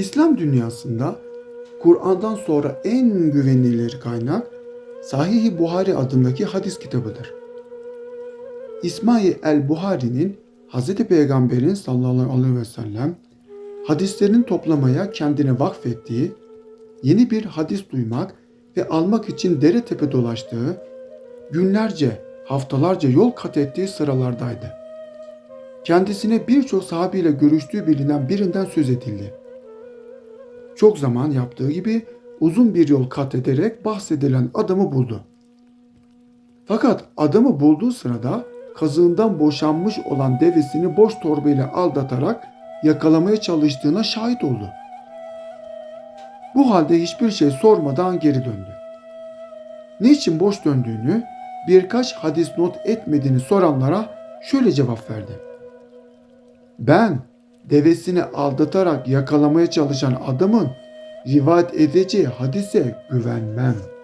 İslam dünyasında Kur'an'dan sonra en güvenilir kaynak Sahih-i Buhari adındaki hadis kitabıdır. İsmail el-Buhari'nin Hz. Peygamber'in sallallahu aleyhi ve sellem hadislerini toplamaya kendine vakfettiği, yeni bir hadis duymak ve almak için dere tepe dolaştığı, günlerce, haftalarca yol kat ettiği sıralardaydı. Kendisine birçok sahabeyle görüştüğü bilinen birinden söz edildi. Çok zaman yaptığı gibi uzun bir yol kat ederek bahsedilen adamı buldu. Fakat adamı bulduğu sırada kazığından boşanmış olan devesini boş torbayla aldatarak yakalamaya çalıştığına şahit oldu. Bu halde hiçbir şey sormadan geri döndü. Niçin boş döndüğünü, birkaç hadis not etmediğini soranlara şöyle cevap verdi. Ben devesini aldatarak yakalamaya çalışan adamın rivayet edeceği hadise güvenmem.''